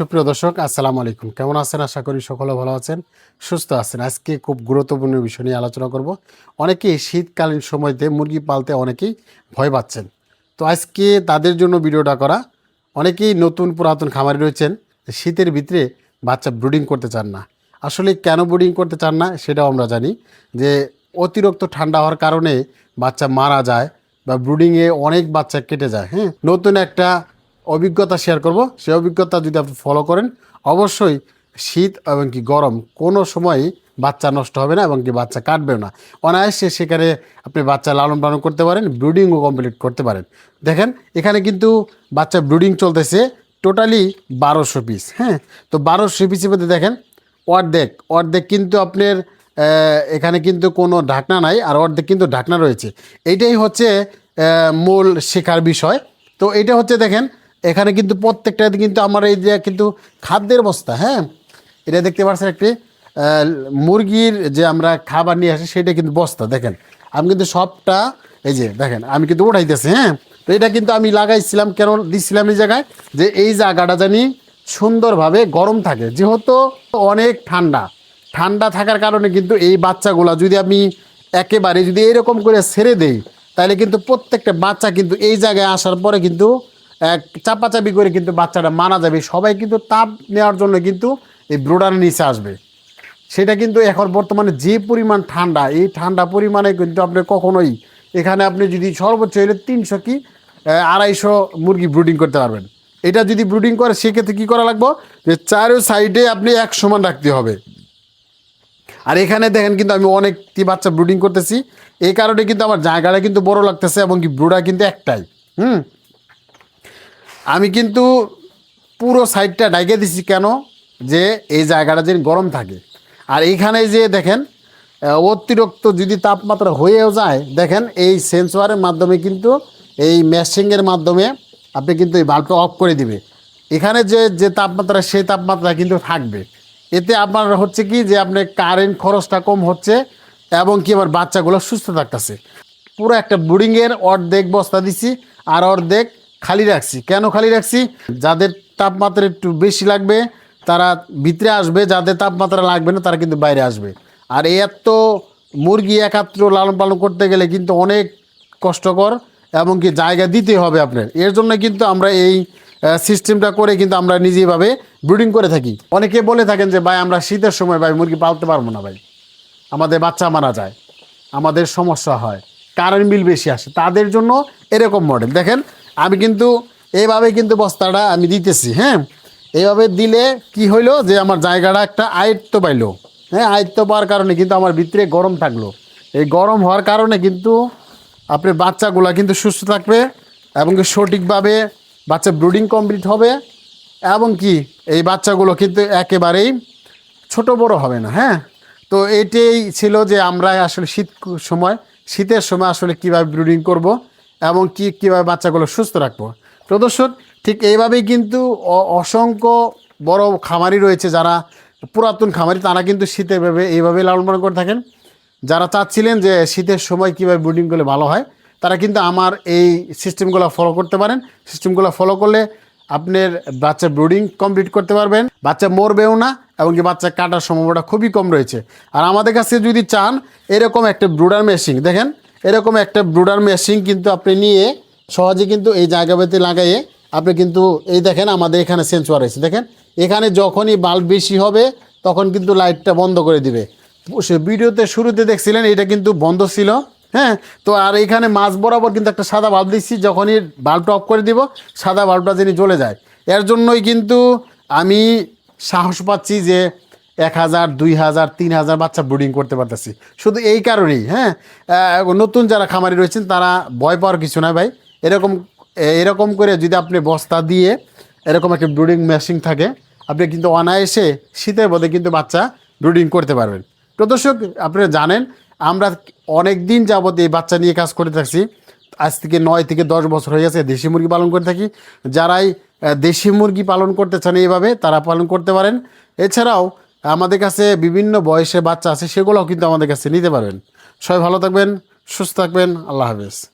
সুপ্রিয় দর্শক, আসসালামু আলাইকুম। কেমন আছেন? আশা করি সকলে ভালো আছেন, সুস্থ আছেন। আজকে খুব গুরুত্বপূর্ণ বিষয় নিয়ে আলোচনা করব। অনেকেই শীতকালীন সময়তে মুরগি পালতে অনেকেই ভয় পাচ্ছেন। তো আজকে তাদের জন্য ভিডিওটা করা। অনেকেই নতুন পুরাতন খামারি রয়েছেন, শীতের ভিতরে বাচ্চা ব্রুডিং করতে চান না। আসলে কেন ব্রুডিং করতে চান না সেটাও আমরা জানি যে, অতিরিক্ত ঠান্ডা হওয়ার কারণে বাচ্চা মারা যায় বা ব্রুডিংয়ে অনেক বাচ্চা কেটে যায়। হ্যাঁ নতুন একটা অভিজ্ঞতা শেয়ার করব। সেই অভিজ্ঞতা যদি আপনি ফলো করেন, অবশ্যই শীত এবং কি গরম কোনো সময়ই বাচ্চা নষ্ট হবে না এবং কি বাচ্চা কাটবেও না। অনায়াসে সেখানে আপনি বাচ্চা লালন পালন করতে পারেন, ব্রুডিংও কমপ্লিট করতে পারেন। দেখেন, এখানে কিন্তু বাচ্চা ব্রুডিং চলতেছে টোটালি বারোশো পিস হ্যাঁ? তো বারোশো পিসের মধ্যে দেখেন, অর্ধেক অর্ধেক কিন্তু আপনার এখানে কিন্তু কোনো ঢাকনা নাই আর অর্ধেক কিন্তু ঢাকনা রয়েছে। এইটাই হচ্ছে মূল শেখার বিষয়। তো এটা হচ্ছে দেখেন এখানে কিন্তু প্রত্যেকটা কিন্তু আমার এই যে কিন্তু খাদ্যের বস্তা হ্যাঁ? এটা দেখতে পাচ্ছেন একটি মুরগির যে আমরা খাবার নিয়ে আসি সেটা কিন্তু বস্তা, দেখেন। আমি কিন্তু সবটা, এই যে দেখেন, আমি কিন্তু উঠাইতেছি হ্যাঁ? তো এটা কিন্তু আমি লাগাইছিলাম, কেন দিচ্ছিলাম এই জায়গায়? যে এই জায়গাটা জানি সুন্দরভাবে গরম থাকে, যেহেতু অনেক ঠান্ডা। ঠান্ডা থাকার কারণে কিন্তু এই বাচ্চাগুলা যদি আমি একেবারে যদি এরকম করে ছেড়ে দেই, তাহলে কিন্তু প্রত্যেকটা বাচ্চা কিন্তু এই জায়গায় আসার পরে কিন্তু চাপাচাপি করে কিন্তু বাচ্চাটা মারা যাবে। সবাই কিন্তু তাপ নেওয়ার জন্য কিন্তু এই ব্রোডারের নিচে আসবে। সেটা কিন্তু এখন বর্তমানে যে পরিমাণ ঠান্ডা, এই ঠান্ডা পরিমাণে কিন্তু আপনি কখনোই এখানে আপনি যদি সর্বোচ্চ হলে তিনশো কি আড়াইশো মুরগি ব্রুডিং করতে পারবেন। এটা যদি ব্রুডিং করে, সেক্ষেত্রে কী করা লাগবে? যে চারো সাইডে আপনি এক সমান রাখতে হবে। আর এখানে দেখেন কিন্তু আমি অনেকটি বাচ্চা ব্রুডিং করতেছি। এই কারণে কিন্তু আমার জায়গাটা কিন্তু বড় লাগতেছে এবং কি ব্রুডা কিন্তু একটাই। হুম? আমি কিন্তু পুরো সাইডটা ডাইকে দিছি কেন? যে এই জায়গাটা যেন গরম থাকে। আর এইখানে যে দেখেন অতিরিক্ত যদি তাপমাত্রা হয়েও যায়, দেখেন এই সেন্সরের মাধ্যমে কিন্তু এই মেশিংয়ের মাধ্যমে আপনি কিন্তু এই বাল্বটা অফ করে দিবে। এখানে যে যে তাপমাত্রা, সেই তাপমাত্রা কিন্তু থাকবে। এতে আপনার হচ্ছে কি যে আপনার কারেন্ট খরচটা কম হচ্ছে এবং কি আমার বাচ্চাগুলো সুস্থ থাকতেছে। পুরো একটা বোর্ডিংয়ের অর্ধেক বস্তা দিছি, আর অর্ধেক খালি রাখছি। কেন খালি রাখছি? যাদের তাপমাত্রা একটু বেশি লাগবে, তারা ভিতরে আসবে। যাদের তাপমাত্রা লাগবে না, তারা কিন্তু বাইরে আসবে। আর এত মুরগি একাত্র লালন পালন করতে গেলে কিন্তু অনেক কষ্টকর এবং কি জায়গা দিতে হবে আপনার। এর জন্য কিন্তু আমরা এই সিস্টেমটা করে কিন্তু আমরা নিজেভাবে ব্রিডিং করে থাকি। অনেকে বলে থাকেন যে, ভাই, আমরা শীতের সময় ভাই, মুরগি পালতে পারব না ভাই। আমাদের বাচ্চা মারা যায়। আমাদের সমস্যা হয়। কারেন্ট বিল বেশি আসে। তাদের জন্য এরকম মডেল দেখেন আমি কিন্তু এইভাবে কিন্তু বস্তাটা আমি দিতেছি হ্যাঁ? এইভাবে দিলে কি হইল যে আমার জায়গাটা একটা আয়ত্ত পাইলো হ্যাঁ? আয়ত্ত পাওয়ার কারণে কিন্তু আমার ভিতরে গরম থাকল। এই গরম হওয়ার কারণে কিন্তু আপনার বাচ্চাগুলা কিন্তু সুস্থ থাকবে এবং সঠিকভাবে বাচ্চা ব্রুডিং কমপ্লিট হবে এবং কি এই বাচ্চাগুলো কিন্তু একেবারেই ছোট বড় হবে না হ্যাঁ? তো এটাই ছিল যে আমরা আসলে শীত সময়, শীতের সময় আসলে কীভাবে ব্রুডিং করব। এবং কি কীভাবে বাচ্চাগুলো সুস্থ রাখব? তো দর্শক ঠিক এইভাবেই কিন্তু অসংখ্য বড় খামারি রয়েছে যারা পুরাতন খামারি, তারা কিন্তু শীতের ভাবে এইভাবে লালন পালন করে থাকেন। যারা চাচ্ছিলেন যে শীতের সময় কীভাবে ব্রিডিং করলে ভালো হয়, তারা কিন্তু আমার এই সিস্টেমগুলো ফলো করতে পারেন। সিস্টেমগুলো ফলো করলে আপনার বাচ্চা ব্রুডিং কমপ্লিট করতে পারবেন। বাচ্চা মরবেও না এবং কি বাচ্চা কাটার সম্ভাবনা খুবই কম রয়েছে। আর আমাদের কাছে যদি চান, এরকম একটা ব্রুডার মেশিন দেখেন এরকম একটা ব্রুডার মেশিন কিন্তু আপনি নিয়ে সহজে কিন্তু এই জায়গাতে লাগাইয়ে আপনি কিন্তু এই দেখেন আমাদের এখানে সেন্সর রয়েছে দেখেন, এখানে যখনই বাল্ব বেশি হবে, তখন কিন্তু লাইটটা বন্ধ করে দিবে। সে ভিডিওতে শুরুতে দেখছিলেন, এটা কিন্তু বন্ধ ছিল। হ্যাঁ তো আর এখানে মাছ বরাবর কিন্তু একটা সাদা বাল্ব দিচ্ছি, যখনই বাল্বটা অফ করে দিব, সাদা বাল্বটা যিনি জ্বলে যায়। এর জন্যই কিন্তু আমি সাহস পাচ্ছি যে এক হাজার, দুই হাজার, তিন হাজার বাচ্চা ব্রুডিং করতে পারতেছি। শুধু এই কারণেই হ্যাঁ? নতুন যারা খামারি রয়েছেন, তারা ভয় পাওয়ার কিছু না ভাই। এরকম এরকম করে যদি আপনি বস্তা দিয়ে এরকম একটা ব্রুডিং মেশিন থাকে, আপনি কিন্তু অনায়াসে শীতের মধ্যে কিন্তু বাচ্চা ব্রুডিং করতে পারবেন। তো দর্শক, আপনারা জানেন, আমরা অনেক দিন যাবত এই বাচ্চা নিয়ে কাজ করে থাকছি। আজ থেকে নয় থেকে দশ বছর হয়ে গেছে, দেশি মুরগি পালন করে থাকি। যারাই দেশি মুরগি পালন করতে চান এইভাবে, তারা পালন করতে পারেন। এছাড়াও আমাদের কাছে বিভিন্ন বয়সে বাচ্চা আছে, সেগুলোও কিন্তু আমাদের কাছে নিতে পারবেন সবাই ভালো থাকবেন, সুস্থ থাকবেন, আল্লাহ হাফেজ।